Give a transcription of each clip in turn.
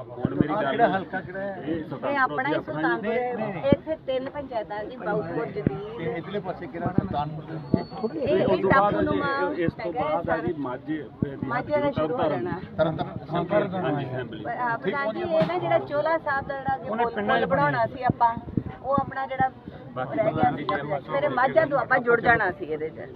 ਹੁਣ ਮੇਰੀ ਗੱਲ ਕਿਹੜਾ ਹਲਕਾ ਕਿਹੜਾ ਹੈ? ਇਹ ਇਹ ਆਪਣਾ ਹੀ ਸੁਲਤਾਨਪੁਰ ਹੈ। ਇੱਥੇ ਤਿੰਨ ਪੰਚਾਇਤਾਂ ਜੀ ਬਾਉਪੁਰ ਤੇ ਜਦੀਦ ਇਧਰਲੇ ਪਾਸੇ ਕਿਹੜਾ ਸੁਲਤਾਨਪੁਰ ਦੇ ਇਹ ਉਸ ਇਹ ਤੋਂ ਟਾਪੂ ਬਾਅਦ ਨੂੰ ਜੀ, ਇਸ ਤੋਂ ਬਾਅਦ ਆ ਜੀ ਮਾਝੇ ਮਾਝੇ ਦਾ ਸ਼ੁਰੂ ਹੋ ਜਾਣਾ ਤਰਨ ਤਾਰਨ ਹਾਂਜੀ ਅਸੈਂਬਲੀ ਪਰ ਆਪਣਾ ਜੀ ਇਹ ਨਾ ਜਿਹੜਾ ਚੋਲਾ ਸਾਹਿਬ ਦਾ ਜਿਹੜਾ ਅੱਗੇ ਪੁੱਲ ਪੁੱਲ ਬਣਾਉਣਾ ਸੀ ਆਪਾਂ ਉਹ ਆਪਣਾ ਜਿਹੜਾ ਰਹਿ ਗਿਆ ਸੀ ਮੇਰੇ ਮਾਝਾ ਤੋਂ ਆਪਾਂ ਜੁੜ ਜਾਣਾ ਸੀ ਇਹਦੇ 'ਚ।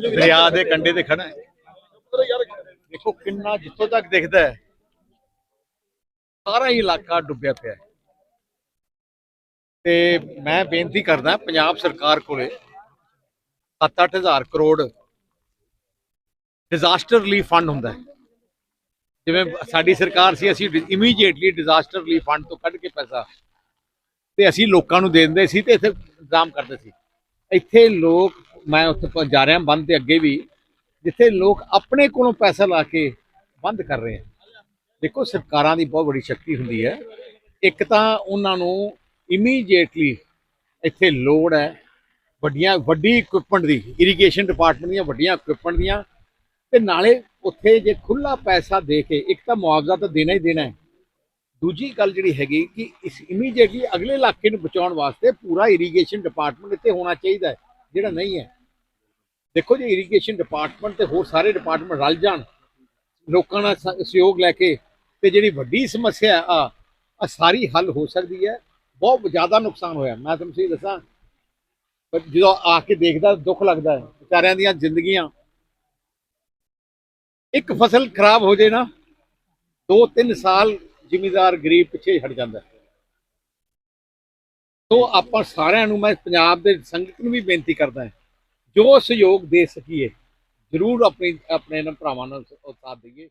ਦਰਿਆ ਦੇ ਕੰਢੇ ਤੇ ਖੜਾ ਹੈ। ਦੇਖੋ ਕਿੰਨਾ ਜਿੱਥੋਂ ਤੱਕ ਦਿਖਦਾ ਹੈ। ਸਾਰਾ ਹੀ ਇਲਾਕਾ ਡੁੱਬਿਆ ਪਿਆ ਹੈ। ਤੇ ਮੈਂ ਬੇਨਤੀ ਕਰਦਾ, ਪੰਜਾਬ ਸਰਕਾਰ ਕੋਲੇ 7-8000 ਕਰੋੜ ਡਿਜ਼ਾਸਟਰ ਰਿਲੀਫ ਫੰਡ ਹੁੰਦਾ ਹੈ। ਜਿਵੇਂ ਸਾਡੀ ਸਰਕਾਰ ਸੀ, ਅਸੀਂ ਇਮੀਡੀਏਟਲੀ ਡਿਜ਼ਾਸਟਰ ਰਿਲੀਫ ਫੰਡ ਤੋਂ ਕੱਢ ਕੇ ਪੈਸਾ ਤੇ ਅਸੀਂ ਲੋਕਾਂ ਨੂੰ ਦੇ ਦਿੰਦੇ ਸੀ ਤੇ ਇੱਥੇ ਇੰਤਜ਼ਾਮ ਕਰਦੇ ਸੀ। ਇੱਥੇ ਲੋਕ, ਮੈਂ ਉੱਥੇ ਜਾ ਰਿਹਾ ਬੰਦ ਦੇ ਅੱਗੇ ਵੀ, ਜਿੱਥੇ ਲੋਕ ਆਪਣੇ ਕੋਲੋਂ ਪੈਸਾ ਲਾ ਕੇ ਬੰਦ ਕਰ ਰਹੇ ਆ। ਦੇਖੋ, ਸਰਕਾਰਾਂ ਦੀ ਬਹੁਤ ਬੜੀ ਸ਼ਕਤੀ ਹੁੰਦੀ ਹੈ। ਇੱਕ ਤਾਂ ਉਹਨਾਂ ਨੂੰ ਇਮੀਡੀਏਟਲੀ ਇੱਥੇ ਲੋੜ ਹੈ। ਵੱਡੀਆਂ, ਵੱਡੀ ਇਕਵਿਪਮੈਂਟ ਦੀ ਇਰੀਗੇਸ਼ਨ ਡਿਪਾਰਟਮੈਂਟ ਦੀਆਂ ਵੱਡੀਆਂ ਇਕਵਿਪਮੈਂਟ ਦੀਆਂ ਤੇ ਨਾਲੇ ਉੱਥੇ ਜੇ ਖੁੱਲਾ ਪੈਸਾ ਦੇ ਕੇ ਇੱਕ ਤਾਂ ਮੁਆਵਜ਼ਾ ਤਾਂ ਦੇਣਾ ਹੀ ਦੇਣਾ ਹੈ। ਦੂਜੀ ਗੱਲ ਜਿਹੜੀ ਹੈਗੀ ਕਿ ਇਸ ਇਮੀਡੀਏਟਲੀ ਅਗਲੇ ਇਲਾਕੇ ਨੂੰ ਬਚਾਉਣ ਵਾਸਤੇ ਪੂਰਾ ਇਰੀਗੇਸ਼ਨ ਡਿਪਾਰਟਮੈਂਟ ਇੱਥੇ ਹੋਣਾ ਚਾਹੀਦਾ ਹੈ, ਜਿਹੜਾ ਨਹੀਂ ਹੈ। ਦੇਖੋ ਜੀ ਇਰੀਗੇਸ਼ਨ ਡਿਪਾਰਟਮੈਂਟ ਤੇ ਹੋਰ ਸਾਰੇ ਡਿਪਾਰਟਮੈਂਟ ਰਲ ਜਾਣ, ਲੋਕਾਂ ਨਾਲ ਸਹਿਯੋਗ ਲੈ ਕੇ ਤੇ ਜਿਹੜੀ ਵੱਡੀ ਸਮੱਸਿਆ ਆ ਆ ਸਾਰੀ ਹੱਲ ਹੋ ਸਕਦੀ ਹੈ। ਬਹੁਤ ਜ਼ਿਆਦਾ ਨੁਕਸਾਨ ਹੋਇਆ। ਮੈਂ ਤੁਹਾਨੂੰ ਸਹੀ ਦੱਸਾਂ, ਪਰ ਜਦੋਂ ਆ ਕੇ ਦੇਖਦਾ, ਦੁੱਖ ਲੱਗਦਾ ਹੈ। ਵਿਚਾਰਿਆਂ ਦੀਆਂ ਜ਼ਿੰਦਗੀਆਂ ਇੱਕ ਫਸਲ ਖਰਾਬ ਹੋ ਜੇ ਨਾ, ਦੋ ਤਿੰਨ ਸਾਲ ਜ਼ਿਮੀਦਾਰ ਗਰੀਬ ਪਿੱਛੇ ਹਟ ਜਾਂਦਾ ਸੋ ਆਪਾਂ ਸਾਰਿਆਂ ਨੂੰ ਮੈਂ ਪੰਜਾਬ ਦੇ ਸੰਗਤ ਨੂੰ ਵੀ ਬੇਨਤੀ ਕਰਦਾ ਹਾਂ, ਜੋ ਸਹਿਯੋਗ ਦੇ ਸਕੀਏ, ਜ਼ਰੂਰ ਆਪਣੀ ਆਪਣੇ ਇਹਨਾਂ ਭਰਾਵਾਂ ਨਾਲ ਸਾਥ ਦਈਏ।